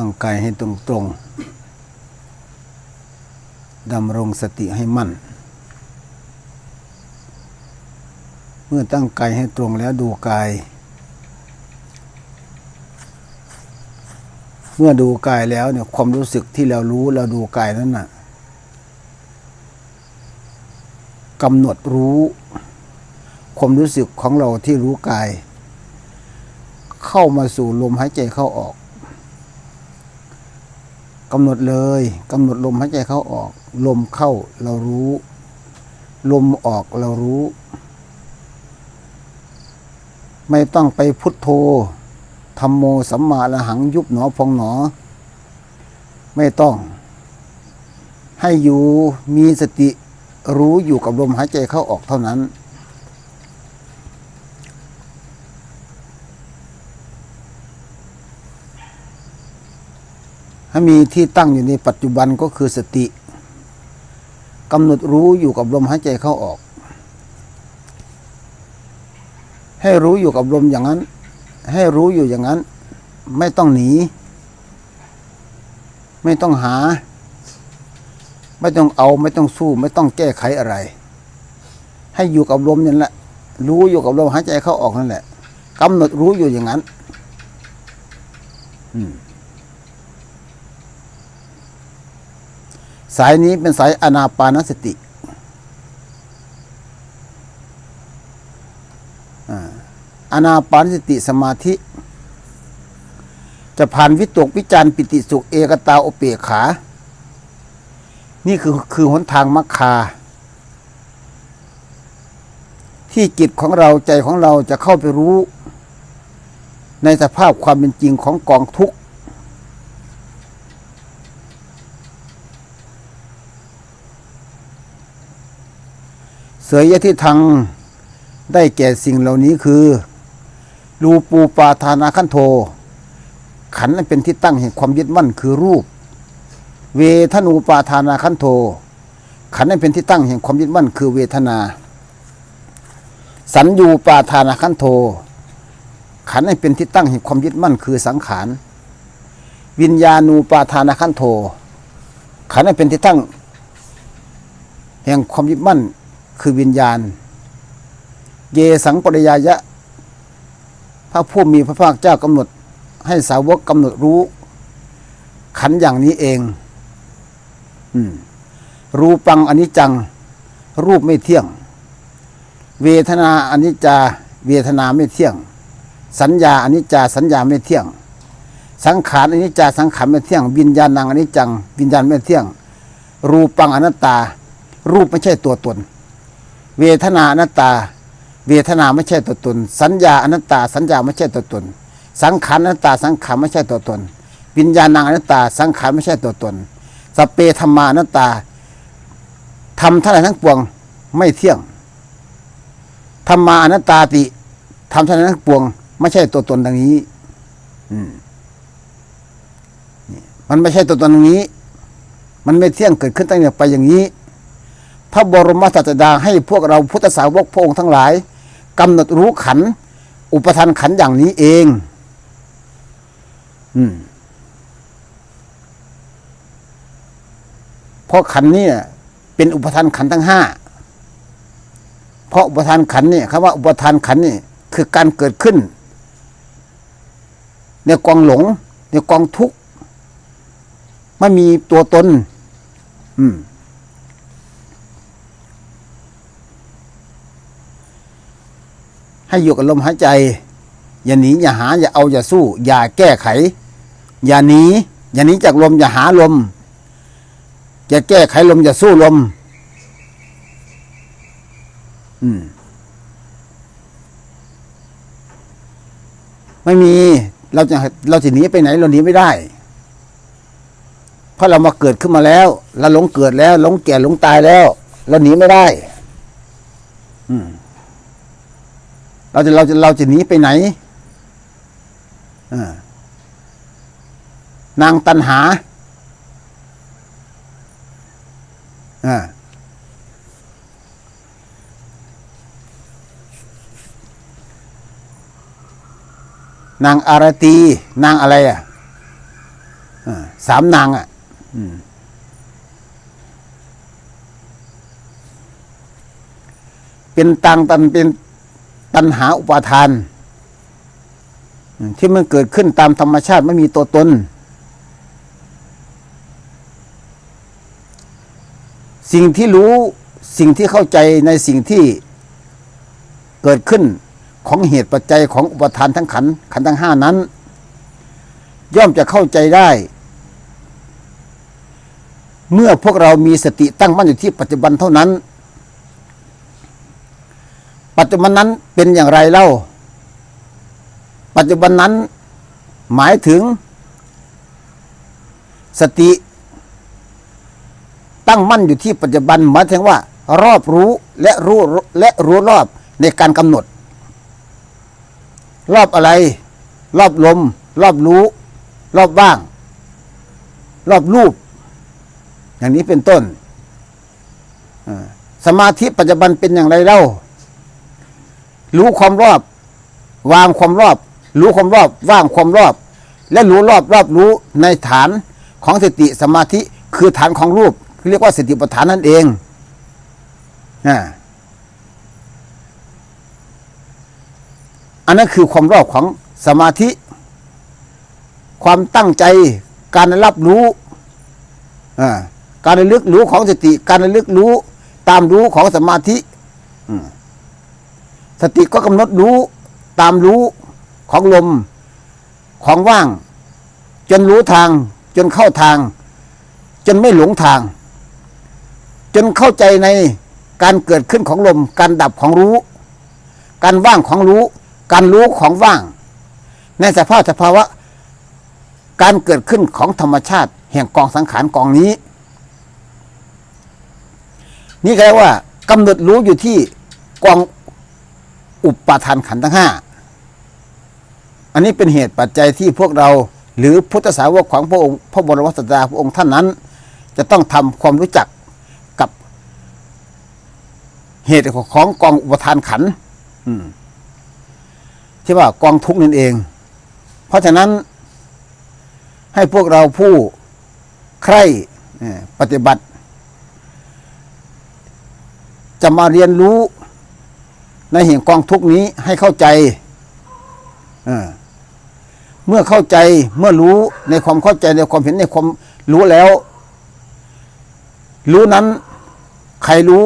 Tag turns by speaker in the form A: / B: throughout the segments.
A: ตั้งกายให้ตรงตรงๆดำรงสติให้มั่น เมื่อตั้งกายให้ตรงแล้วดูกาย เมื่อดูกายแล้วเนี่ยความรู้สึกที่เรารู้เราดูกายนั้นน่ะกำหนดรู้ ความรู้สึกของเราที่รู้กาย เข้ามาสู่ลมหายใจเข้าออก กำหนดเลยกำหนดลมหายใจเข้าออก ลมเข้าเรารู้ ลมออกเรารู้ ไม่ต้องไปพุทโธธรรมโมสัมมาละหังยุบหนอพองหนอ ไม่ต้อง ให้อยู่มีสติรู้อยู่กับลมหายใจเข้าออกเท่านั้น ให้มีที่ตั้งอยู่ในปัจจุบันก็คือสติกำหนดรู้อยู่กับลมหายใจเข้าออก ให้รู้อยู่กับลมอย่างนั้น ให้รู้อยู่อย่างนั้น ไม่ต้องหนี ไม่ต้องหา ไม่ต้องเอาไม่ต้องสู้ ไม่ต้องแก้ไขอะไร ให้อยู่กับลมนั่นแหละรู้อยู่กับลมหายใจเข้าออกนั่นแหละกำหนดรู้อยู่อย่างนั้น อืม สายนี้เป็นสายอนาปานสติอานาปานสติสมาธิ จะผ่านวิตกวิจารปิติสุขเอกตาโอเปขา นี่คือคือหนทางมรรคา ที่จิตของเราใจของเราจะเข้าไปรู้ ในสภาพความเป็นจริงของกองทุกข์ เสยยะที่ทางได้แก่สิ่งเหล่านี้คือ รูปูปาทานาคันโท ขันนั้นเป็นที่ตั้งแห่งความยึดมั่นคือรูป เวทนูปาทานาคันโท ขันนั้นเป็นที่ตั้งแห่งความยึดมั่นคือเวทนา สัญญูปาทานาคันโท ขันนั้นเป็นที่ตั้งแห่งความยึดมั่นคือสังขาร วิญญาณูปาทานาคันโท ขันนั้นเป็นที่ตั้ง แห่งความยึดมั่น คือวิญญาณ เยสังปริยายะ พระผู้มีพระภาคเจ้ากำหนดให้สาวกกำหนดรู้ ขันอย่างนี้เองอรูปังอนิจจัง รูปไม่เที่ยง เวทนาอนิจจา เวทนาไม่เที่ยง สัญญาอนิจจา สัญญาไม่เที่ยง สังขารอนิจจา สังขารไม่เที่ยง วิญญาณังอนิจจัง วิญญาณไม่เที่ยง รูปังอนัตตา รูปไม่ใช่ตัวตน เวทนาอนัตตา เวทนาไม่ใช่ตัวตน สัญญาอนัตตา สัญญาไม่ใช่ตัวตน สังขารอนัตตา สังขารไม่ใช่ตัวตน วิญญาณังอนัตตา สังขารไม่ใช่ตัวตน สเปธรรมาอนัตตาทำทั้งหลายทั้งปวงไม่เที่ยงธรรมาอนัตตาติทำทั้งหลายทั้งปวง ไม่ใช่ตัวตนดังนี้ อืมมันไม่ใช่ตัวตนตรงนี้ มันไม่เที่ยงเกิดขึ้นตั้งแต่ไปอย่างนี้ พระบรมศาสดาให้พวกเราพุทธสาวกพระองค์ทั้งหลายกำหนดรู้ขัน อุปทานขันอย่างนี้เอง อืมเพราะขันเนี่ยเป็นอุปทานขันทั้งห้าเพราะอุปทานขันเนี่ยคำว่าอุปทานขันนี่คือการเกิดขึ้น ในกองหลง ในกองทุกข์ไม่มีตัวตน อืม ให้อยู่กับลมหายใจ อย่าหนีอย่าหา อย่าเอาอย่าสู้ อย่าแก้ไข อย่าหนีอย่าหนีจากลมอย่าหาลม อย่าแก้ไขลมอย่าสู้ลม อืม ไม่มี เราจะเราจะหนีไปไหน เราหนีไม่ได้ เพราะเรามาเกิดขึ้นมาแล้ว เราหลงเกิดแล้วหลงแก่หลงตายแล้ว เราหนีไม่ได้ อืม เราจะเราจะเราจะหนีไปไหนนางตันหาอนางอารตี นางอะไรอะอสามนางอะอืมเป็นตังตันเป็น ตันหาอุปาทาน ที่มันเกิดขึ้นตามธรรมชาติไม่มีตัวตน สิ่งที่รู้สิ่งที่เข้าใจในสิ่งที่เกิดขึ้นของเหตุปัจจัยของอุปทานทั้งขันขันทั้งห้านั้น ย่อมจะเข้าใจได้ เมื่อพวกเรามีสติตั้งมั่นอยู่ที่ปัจจุบันเท่านั้น ปัจจุบันนั้นเป็นอย่างไรเล่า ปัจจุบันนั้นหมายถึง สติ ตั้งมั่นอยู่ที่ปัจจุบันหมายถึงว่า รอบรู้และรู้และรู้รอบในการกำหนด รอบอะไร รอบลม รอบรู้ รอบว่าง รอบรูป อย่างนี้เป็นต้นสมาธิปัจจุบันเป็นอย่างไรเล่า รู้ความรอบ วางความรอบ รู้ความรอบว่างความรอบ และรู้รอบรอบรู้ในฐานของสติสมาธิคือฐานของรูปเรียกว่าสติปัฏฐานนั่นเองอ่าอันนั้นคือความรอบของสมาธิ ความตั้งใจการรับรู้อ่าการระลึกรู้ของสติ การระลึกรู้ตามรู้ของสมาธิ อืม สติก็กำหนดรู้ตามรู้ของลมของว่าง จนรู้ทาง จนเข้าทาง จนไม่หลงทาง จนเข้าใจในการเกิดขึ้นของลม การดับของรู้ การว่างของรู้ การรู้ของว่าง ในสภาพสภาวะ การเกิดขึ้นของธรรมชาติ แห่งกองสังขารกองนี้ นี่ก็เรียกว่ากำหนดรู้อยู่ที่กอง อุปาทานขันธ์ทั้งห้าอันนี้เป็นเหตุปัจจัยที่พวกเราหรือพุทธสาวกของพระองค์พระบรมศาสดาพระองค์ท่านนั้น จะต้องทำความรู้จักกับเหตุของกองอุปทานขันที่ว่ากองทุกนั่นเอง เพราะฉะนั้นให้พวกเราผู้ใคร่ปฏิบัติ จะมาเรียนรู้ ในเหตุกองทุกนี้ให้เข้าใจเเมื่อเข้าใจเมื่อรู้ในความเข้าใจในความเห็นในความรู้แล้ว รู้นั้น ใครรู้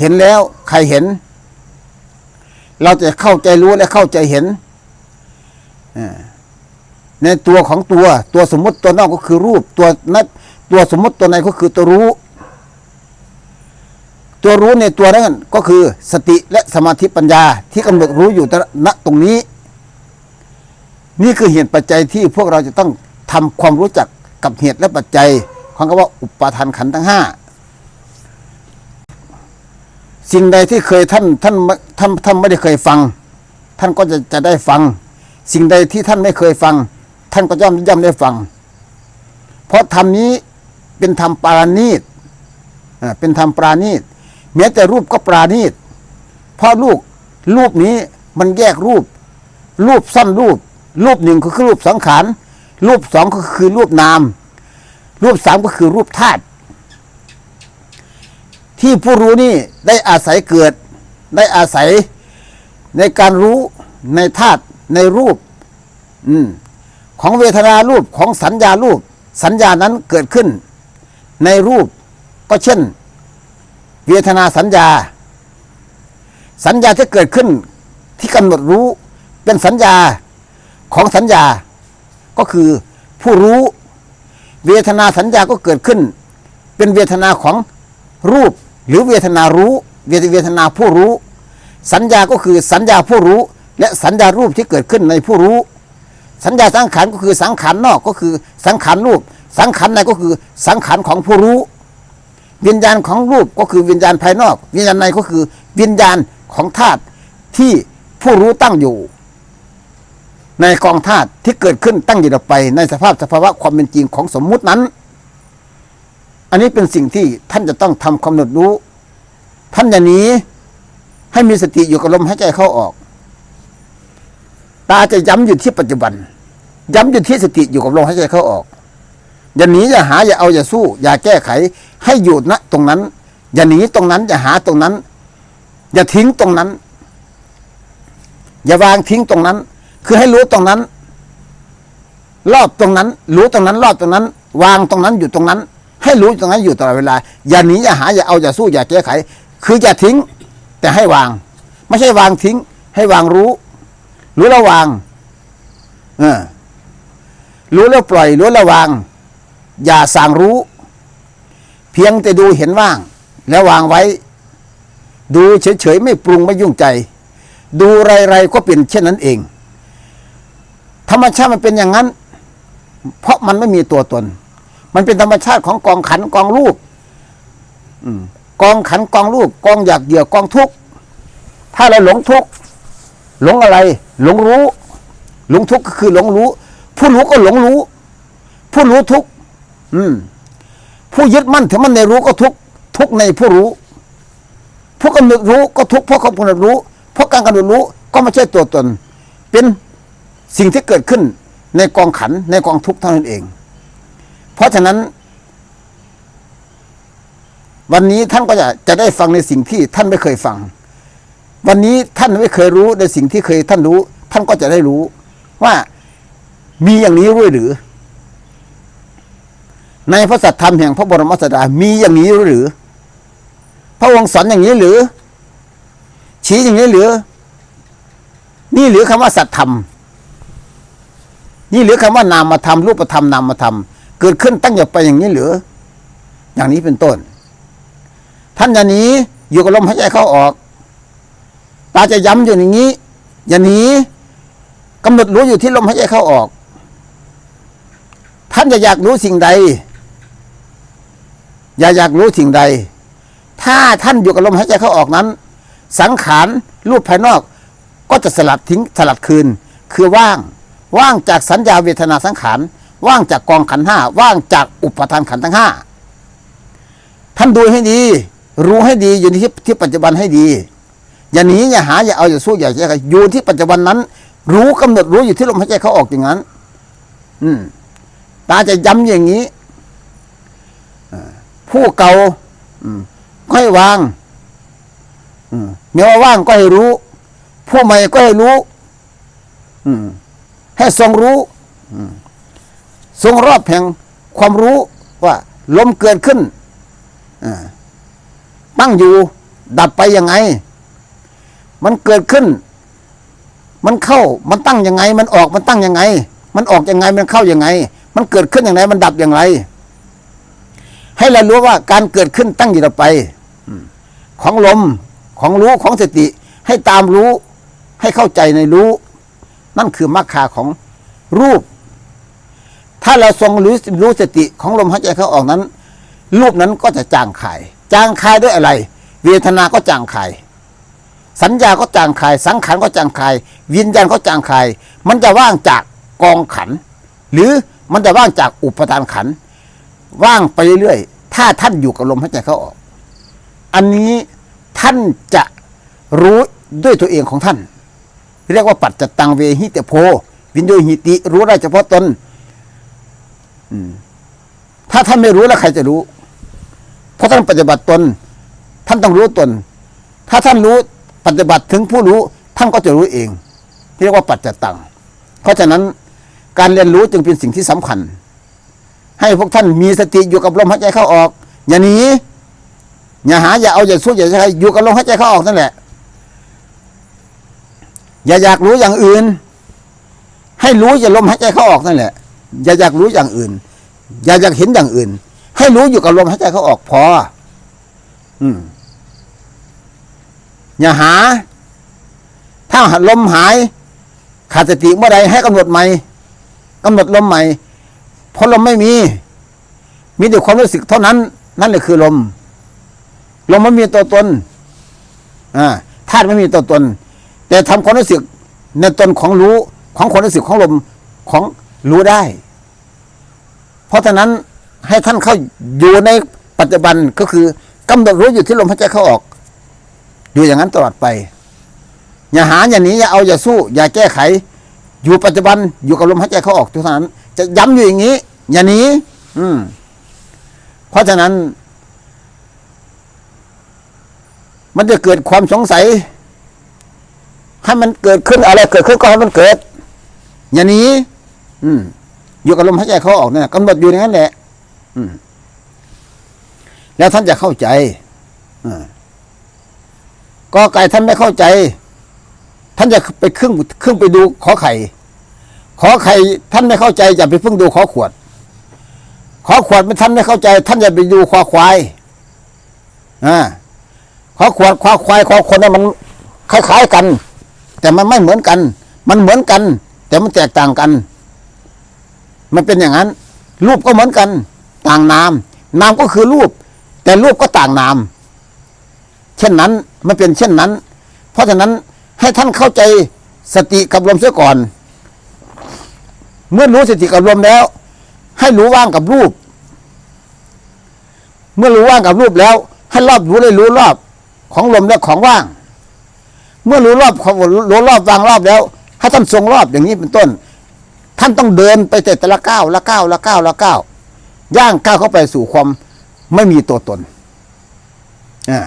A: เห็นแล้ว ใครเห็น เราจะเข้าใจรู้และเข้าใจเห็นในตัวของตัว ตัวสมมติตัวนอกก็คือรูป ตัวนั้นตัวสมมติตัวในก็คือตัวรู้ ตัวรู้ในตัวนั้นก็คือสติและสมาธิปัญญาที่กำหนดรู้อยู่ณตรงนี้ นี่คือเหตุปัจจัยที่พวกเราจะต้องทำความรู้จักกับเหตุและปัจจัยของคำว่าอุปาทานขันทั้งห้าสิ่งใดที่เคยท่านท่านท่านท่านไม่ได้เคยฟัง ท่านก็จะจะได้ฟัง สิ่งใดที่ท่านไม่เคยฟัง ท่านก็ย่อมย่อมได้ฟัง เพราะธรรมนี้เป็นธรรมปราณีตอ่าเป็นธรรมปราณีต แม้แต่รูปก็ปราณีตเพราะลูกรูปนี้มันแยกรูป รูปสั้นรูป รูปหนึ่งก็คือรูปสังขาร รูปสองก็คือรูปนาม รูปสามก็คือรูปธาตุที่ผู้รู้นี่ได้อาศัยเกิด ได้อาศัยในการรู้ในธาตุในรูป อืมของเวทนารูปของสัญญารูป สัญญานั้นเกิดขึ้น ในรูปก็เช่น เวทนาสัญญา สัญญาที่เกิดขึ้นที่กำหนดรู้เป็นสัญญาของสัญญา ก็คือผู้รู้ เวทนาสัญญาก็เกิดขึ้น เป็นเวทนาของรูปหรือเวทนารู้ เวทเวทนาผู้รู้ สัญญาก็คือสัญญาผู้รู้ และสัญญารูปที่เกิดขึ้นในผู้รู้ สัญญาสังขารก็คือสังขารนอกก็คือสังขารรูป สังขารในก็คือสังขารของผู้รู้ วิญญาณของรูปก็คือวิญญาณภายนอก วิญญาณในก็คือวิญญาณของธาตุที่ผู้รู้ตั้งอยู่ ในกองธาตุที่เกิดขึ้นตั้งอยู่ไป ในสภาพสภาวะความเป็นจริงของสมมุตินั้น อันนี้เป็นสิ่งที่ท่านจะต้องทำกำหนดรู้ ท่านอย่าหนีให้มีสติอยู่กับลมหายใจเข้าออก ตาจะย้ำอยู่ที่ปัจจุบัน ย้ำอยู่ที่สติอยู่กับลมหายใจเข้าออก อย่าหนีอย่าหาอย่าเอาอย่าสู้ อย่าแก้ไข ให้อยู่ณตรงนั้น อย่าหนีตรงนั้น อย่าหาตรงนั้น อย่าทิ้งตรงนั้น อย่าวางทิ้งตรงนั้น คือให้รู้ตรงนั้น รอบตรงนั้น รู้ตรงนั้น รอบตรงนั้น วางตรงนั้นอยู่ตรงนั้น ให้รู้ตรงนั้นอยู่ตลอดเวลา อย่าหนีอย่าหาอย่าเอาอย่าสู้อย่าแก้ไข คืออย่าทิ้ง แต่ให้วาง ไม่ใช่วางทิ้ง ให้วางรู้รู้แล้ววาง เออรู้แล้วปล่อย รู้แล้ววาง อย่าสั่งรู้ เพียงแต่ดูเห็นว่าง แล้ววางไว้ ดูเฉยๆไม่ปรุงไม่ยุ่งใจ ดูไรๆก็เป็นเช่นนั้นเอง ธรรมชาติมันเป็นอย่างนั้น เพราะมันไม่มีตัวตน มันเป็นธรรมชาติของกองขันกองรูปอืมกองขันกองรูป กองอยากเหยื่อกองทุกข์ถ้าเราหลงทุกข์หลงอะไร หลงรู้ หลงทุกข์ก็คือหลงรู้ ผู้รู้ก็หลงรู้ ผู้รู้ทุกข์ อืม ผู้ยึดมั่นถือมั่นในรู้ก็ทุกทุกในผู้รู้ ผู้กำหนดรู้ก็ทุกเพราะกำหนดรู้ เพราะการกำหนดรู้ก็ไม่ใช่ตัวตน เป็นสิ่งที่เกิดขึ้นในกองขันในกองทุกเท่านั้นเอง เพราะฉะนั้น วันนี้ท่านก็จะจะได้ฟังในสิ่งที่ท่านไม่เคยฟัง วันนี้ท่านไม่เคยรู้ในสิ่งที่เคยท่านรู้ ท่านก็จะได้รู้ว่ามีอย่างนี้ด้วยหรือ ในพระสัทธรรมแห่งพระบรมศาสดามีอย่างนี้หรือ พระองค์สอนอย่างนี้หรือ ชี้อย่างนี้หรือ นี่หรือคำว่าสัตธรรม นี่หรือคำว่านามธรรมรูปธรรมนามธรรม เกิดขึ้นตั้งอยู่ไปอย่างนี้หรือ อย่างนี้เป็นต้น ท่านอย่านี้อยู่กับลมหายใจเข้าออก ตาจะย้ำอยู่อย่างนี้ อย่านี้กำหนดรู้อยู่ที่ลมหายใจเข้าออก ท่านจะอยากรู้สิ่งใด อย่าอยากรู้สิ่งใด ถ้าท่านอยู่กับลมหายใจเข้าออกนั้น สังขารรูปภายนอกก็จะสลัดทิ้งสลัดคืน คือว่าง ว่างจากสัญญาเวทนาสังขาร ว่างจากกองขันห้า ว่างจากอุปทานขันทั้งห้า ท่านดูให้ดี รู้ให้ดีอยู่ที่ที่ปัจจุบันให้ดี อย่าหนีอย่าหาอย่าเอาอย่าสู้อย่าแก้ไขอยู่ที่ปัจจุบันนั้น รู้กำหนดรู้อยู่ที่ลมหายใจเขาออกอย่างนั้น อืมตาจะย้ำอย่างนี้ ผู้เก่าอืมก็ให้วางอืมเมื่อว่าว่างก็ให้รู้ ผู้ใหม่ก็ให้รู้อืมให้ทรงรู้อืมทรงรอบแห่งความรู้ว่าลมเกิดขึ้นอ่าตั้งอยู่ ดับไปยังไง มันเกิดขึ้น มันเข้า มันตั้งยังไง มันออก มันตั้งยังไง มันออกยังไง มันเข้ายังไง มันเกิดขึ้นอย่างไร มันดับอย่างไร ให้เรารู้ว่าการเกิดขึ้นตั้งอยู่ต่อไปของลมของรู้ของสติ ให้ตามรู้ ให้เข้าใจในรู้ นั่นคือมรรคาของรูป ถ้าเราทรงรู้รู้สติของลมหายใจเข้าออกนั้น รูปนั้นก็จะจางคาย จางคายด้วยอะไร เวทนาก็จางคาย สัญญาก็จางคาย สังขารก็จางคาย วิญญาณก็จางคาย มันจะว่างจากกองขัน หรือมันจะว่างจากอุปทานขัน ว่างไปเรื่อยๆถ้าท่านอยู่กับลมหายใจเข้าออก อันนี้ท่านจะรู้ด้วยตัวเองของท่าน เรียกว่าปัจจตังเวหิเตโพ วินโยหิติ รู้ได้เฉพาะตนอืมถ้าท่านไม่รู้แล้วใครจะรู้ เพราะท่านปฏิบัติตน ท่านต้องรู้ตน ถ้าท่านรู้ปฏิบัติถึงผู้รู้ ท่านก็จะรู้เองเรียกว่าปัจจตัง เพราะฉะนั้นการเรียนรู้จึงเป็นสิ่งที่สำคัญ ให้พวกท่านมีสติอยู่กับลมหายใจเข้าออก อย่าหนีอย่าหาอย่าเอาอย่าสู้อย่าใช้อยู่กับลมหายใจเข้าออกนั่นแหละ อย่าอยากรู้อย่างอื่น ให้รู้อย่าลมหายใจเข้าออกนั่นแหละ อย่าอยากรู้อย่างอื่น อย่าอยากเห็นอย่างอื่น ให้รู้อยู่กับลมหายใจเข้าออกพอ อืมอย่าหา ถ้าลมหาย ขาดสติเมื่อใดให้กำหนดใหม่กำหนดลมใหม่ เพราะลมไม่มี มีแต่ความรู้สึกเท่านั้น นั่นแหละคือลม ลมไม่มีตัวตนอ่าธาตุไม่มีตัวตน แต่ทำความรู้สึกในตนของรู้ของความรู้สึกของลมของรู้ได้ เพราะฉะนั้นให้ท่านเข้าอยู่ในปัจจุบันก็คือกำหนดรู้อยู่ที่ลมหายใจเข้าออก อยู่อย่างนั้นตลอดไป อย่าหาอย่าหนีอย่าเอาอย่าสู้ อย่าแก้ไข อยู่ปัจจุบันอยู่กับลมหายใจเข้าออกทุกท่านั้น จะย้ำอยู่อย่างนี้ อย่านีอืม เพราะฉะนั้น มันจะเกิดความสงสัย ให้มันเกิดขึ้นอะไรเกิดขึ้นก็ให้มันเกิด อย่านีอืม อยู่กับลมหายใจเขาออกเนี่ยกำหนดอยู่อย่างนั้นแหละ อืม แล้วท่านจะเข้าใจอ่าก็ไก่ท่านไม่เข้าใจ ท่านจะไปครึ่งครึ่งไปดูขอไข่ ขอไข่ท่านไม่เข้าใจอย่าไปเพิ่งดูขอขวด ขอขวดไม่ท่านไม่เข้าใจ ท่านอย่าไปดูขอควายอ่าขอขวดขอควายขอคนนั้นมันคล้ายๆกัน แต่มันไม่เหมือนกัน มันเหมือนกัน แต่มันแตกต่างกัน มันเป็นอย่างนั้น รูปก็เหมือนกัน ต่างนาม นามก็คือรูป แต่รูปก็ต่างนาม เช่นนั้นมันเป็นเช่นนั้น เพราะฉะนั้นให้ท่านเข้าใจสติกับลมเสียก่อน เมื่อรู้สติกับลมแล้ว ให้รู้ว่างกับรูป เมื่อรู้ว่างกับรูปแล้ว ให้รอบรู้เลยรู้รอบของลมและของว่าง เมื่อรู้รอบของรู้รอบวางรอบแล้ว ให้ท่านทรงรอบอย่างนี้เป็นต้น ท่านต้องเดินไปแต่ละก้าวละก้าวละก้าวละก้าวย่างก้าวเข้าไปสู่ความไม่มีตัวตนอ่า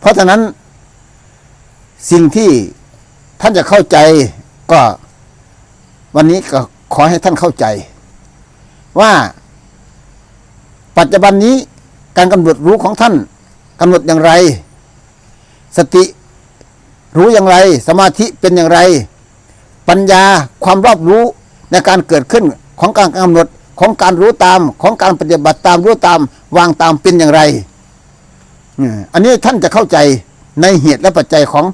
A: เพราะฉะนั้น สิ่งที่ท่านจะเข้าใจก็วันนี้ก็ ขอให้ท่านเข้าใจ ว่า ปัจจุบันนี้การกำหนดรู้ของท่านกำหนดอย่างไร สติรู้อย่างไร สมาธิเป็นอย่างไร ปัญญาความรอบรู้ในการเกิดขึ้นของการกำหนดของการรู้ตามของการปฏิบัติตามรู้ตามวางตามเป็นอย่างไร อันนี้ท่านจะเข้าใจในเหตุและปัจจัยของ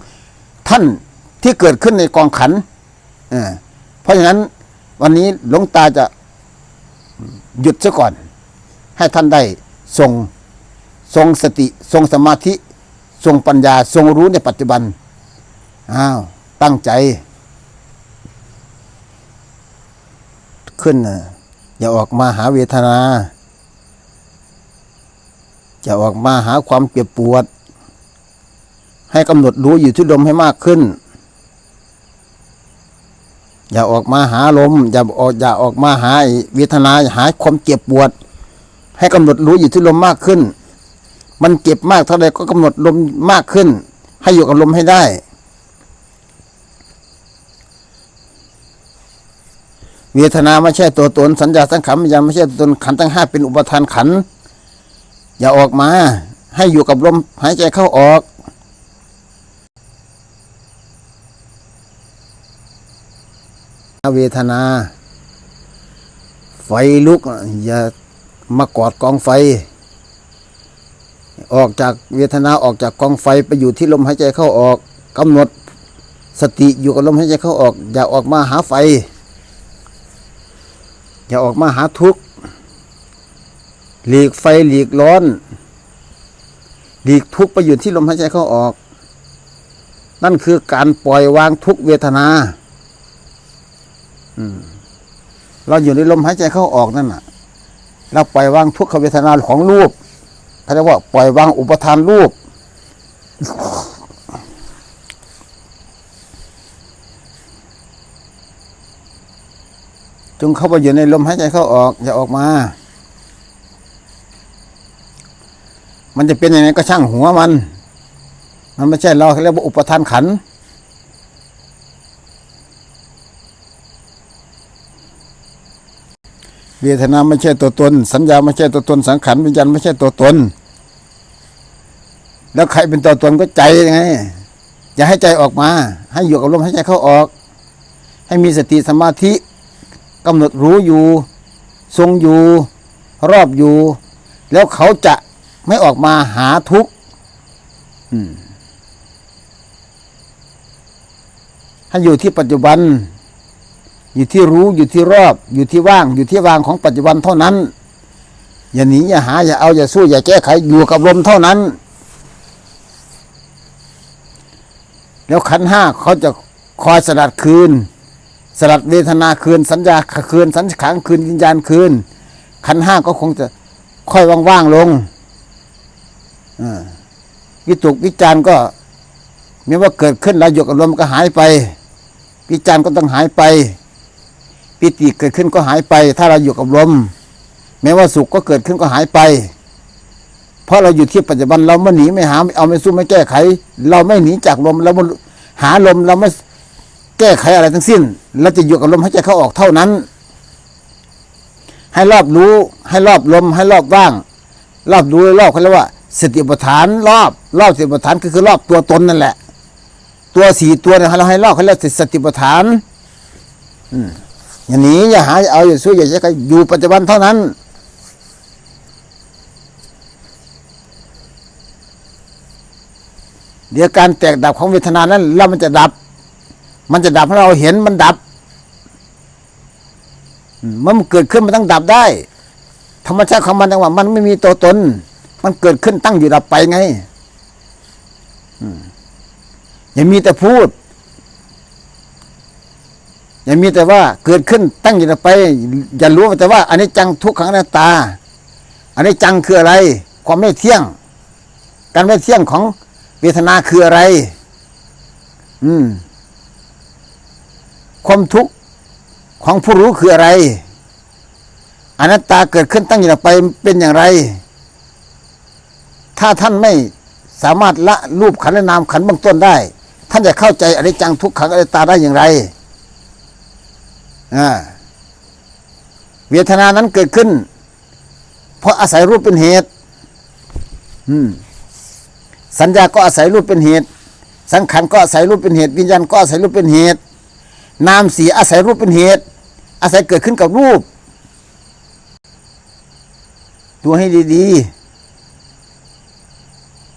A: ท่านที่เกิดขึ้นในกองขัน เพราะฉะนั้น วันนี้หลวงตาจะหยุดซะก่อน ให้ท่านได้ทรงทรงสติทรงสมาธิ ทรงปัญญาทรงรู้ในปัจจุบันอ้าวตั้งใจ ขึ้นนะอย่าออกมาหาเวทนาจะออกมาหาความเจ็บปวด ให้กำหนดรู้อยู่ที่ลมให้มากขึ้น อย่าออกมาหาลม อย่าออกอย่าออกมาหายเวทนาหาความเจ็บปวด ให้กำหนดรู้อยู่ที่ลมมากขึ้น มันเจ็บมากเท่าใดก็กำหนดลมมากขึ้น ให้อยู่กับลมให้ได้ เวทนาไม่ใช่ตัวตนสัญญาสังขารวิญญาณไม่ใช่ตัวตนขันธ์ทั้งห้าเป็นอุปทานขัน อย่าออกมา ให้อยู่กับลมหายใจเข้าออก เวทนา ไฟลุก อย่ามากอดกองไฟ ออกจากเวทนาออกจากกองไฟไปอยู่ที่ลมหายใจเข้าออกกำหนดสติอยู่กับลมหายใจเข้าออก อย่าออกมาหาไฟ อย่าออกมาหาทุกข์หลีกไฟหลีกร้อน หลีกทุกข์ไปอยู่ที่ลมหายใจเข้าออก นั่นคือการปล่อยวางทุกเวทนา อืม เราอยู่ในลมหายใจเข้าออกนั่นน่ะ เราปล่อยวางทุกขเวทนาของรูปเขาเรียกว่าปล่อยวางอุปทานรูป จงเข้าไปอยู่ในลมหายใจเข้าออก อย่าออกมา มันจะเป็นยังไงก็ช่างหัวมัน มันไม่ใช่เราเขาเรียกว่าอุปทานขันธ์ เวทนาไม่ใช่ตัวตน สัญญาไม่ใช่ตัวตน สังขารวิญญาณไม่ใช่ตัวตน แล้วใครเป็นตัวตนก็ใจไง อย่าให้ใจออกมา ให้อยู่กับลมหายใจเข้าออก ให้มีสติสมาธิกำหนดรู้อยู่ ทรงอยู่ รอบอยู่ แล้วเขาจะไม่ออกมาหาทุกข์ให้อยู่ที่ปัจจุบัน อยู่ที่รู้อยู่ที่รอบ อยู่ที่ว่าง อยู่ที่วางของปัจจุบันเท่านั้น อย่าหนีอย่าหา อย่าเอาอย่าสู้ อย่าแก้ไขอยู่กับลมเท่านั้น แล้วขันห้าเขาจะคอยสลัดคืน สลัดเวทนาคืน สัญญาคืน สัญขารคืนวิญญาณคืน ขันห้าก็คงจะค่อยว่างๆลงวิตกวิจารณ์ก็ไมีว่าเกิดขึ้นแล้วอยู่กับลมก็หายไป วิจารณ์ก็ต้องหายไป ปิติเกิดขึ้นก็หายไป ถ้าเราอยู่กับลมแม้ว่าสุขก็เกิดขึ้นก็หายไป เพราะเราอยู่ที่ปัจจุบันเราไม่หนีไม่หาไม่เอาไม่สู้ไม่แก้ไข เราไม่หนีจากลมเราไม่หาลมเราไม่แก้ไขอะไรทั้งสิ้นเราจะอยู่กับลมให้ใจเข้าออกเท่านั้น ให้รอบรู้ ให้รอบลม ให้รอบว่าง รอบรู้รอบเขาเรียกว่าสติปัฏฐานรอบรอบสติปัฏฐานก็คือรอบตัวตนนั่นแหละ ตัวสี่ตัวเนี่ยเราให้รอบเขาเรียกสติปัฏฐาน อืม อย่าหนีอย่าหาอย่าเอาอย่าสู้อย่าใช้ก็อยู่ปัจจุบันเท่านั้น เดี๋ยวการแตกดับของเวทนานั้นแล้วมันจะดับ มันจะดับให้เราเห็นมันดับอืมมันเกิดขึ้นมันต้องดับได้ ธรรมชาติของมันจังหวะมันไม่มีตัวตน มันเกิดขึ้นตั้งอยู่ดับไปไงอย่ามีแต่พูด อย่ามีแต่ว่าเกิดขึ้นตั้งอยู่ไป อย่ารู้แต่ว่าอันนี้จังทุกขังอนัตตา อันนี้จังคืออะไร ความไม่เที่ยง การไม่เที่ยงของเวทนาคืออะไร อืม ความทุกข์ของผู้รู้คืออะไรอนัตตาเกิดขึ้นตั้งอยู่ไปเป็นอย่างไร ถ้าท่านไม่สามารถละรูปขันและนามขันเบื้องต้นได้ ท่านจะเข้าใจอนิจจังทุกขังอนัตตาได้อย่างไร เวทนานั้นเกิดขึ้น เพราะอาศัยรูปเป็นเหตุสัญญาก็อาศัยรูปเป็นเหตุ สังขารก็อาศัยรูปเป็นเหตุ วิญญาณก็อาศัยรูปเป็นเหตุ นามสีอาศัยรูปเป็นเหตุ อาศัยเกิดขึ้นกับรูปดูให้ดี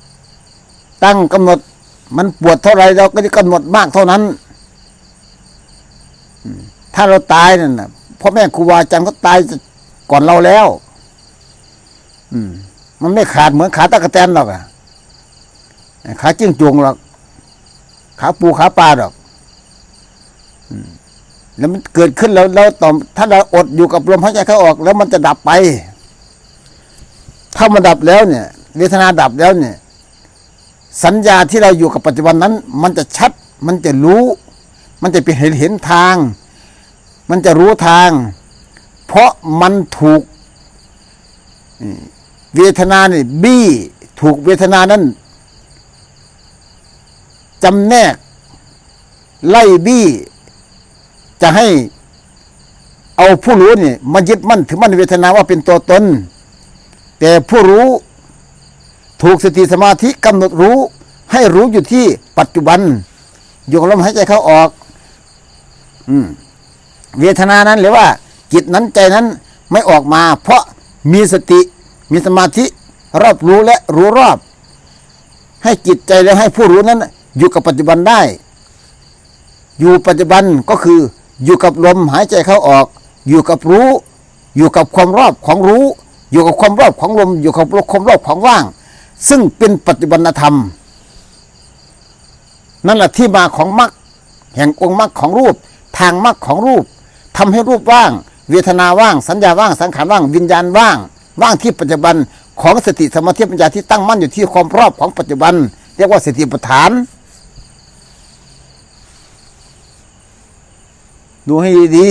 A: ๆ ตั้งกำหนดมันปวดเท่าไรเราก็จะกำหนดมากเท่านั้น ถ้าเราตายนั่นนะพ่อแม่ครูบาอาจารย์ก็ตายก่อนเราแล้ว อืม มันไม่ขาดเหมือนขาตะกะแตนหรอกอะขาจิ้งจวงหรอกขาปูขาปลาหรอกอแล้วมันเกิดขึ้นแล้วแล้วต่อถ้าเราอดอยู่กับลมหายใจเข้าออก แล้วมันจะดับไป ถ้ามันดับแล้วเนี่ยเวทนาดับแล้วเนี่ย สัญญาที่เราอยู่กับปัจจุบันนั้น มันจะชัด มันจะรู้ มันจะเป็นเห็นเห็นทาง มันจะรู้ทาง เพราะมันถูกเวทนาเนี่ยบี้ถูกเวทนานั้นจำแนก ไล่บี้ จะให้เอาผู้รู้นี่มายึดมั่นถือมั่นในเวทนาว่าเป็นตัวตน แต่ผู้รู้ถูกสติสมาธิกำหนดรู้ ให้รู้อยู่ที่ปัจจุบันอยู่กับลมหายใจเข้าออก อืม เวทนานั้นหรือว่าจิตนั้นใจนั้นไม่ออกมา เพราะมีสติมีสมาธิรอบรู้และรู้รอบ ให้จิตใจและให้ผู้รู้นั้น อยู่กับปัจจุบันได้ อยู่ปัจจุบันก็คืออยู่กับลมหายใจเข้าออก อยู่กับรู้ อยู่กับความรอบของรู้ อยู่กับความรอบของลม อยู่กับความรอบของว่าง ซึ่งเป็นปัจจุบันธรรม นั่นแหละที่มาของมรรคแห่งองค์มรรคของรูป ทางมรรคของรูป ทำให้รูปว่าง เวทนาว่าง สัญญาว่าง สังขารว่าง วิญญาณว่าง ว่างที่ปัจจุบันของสติสมาธิปัญญาที่ตั้งมั่นอยู่ที่ความรอบของปัจจุบัน เรียกว่าสติปัฏฐาน ดูให้ดี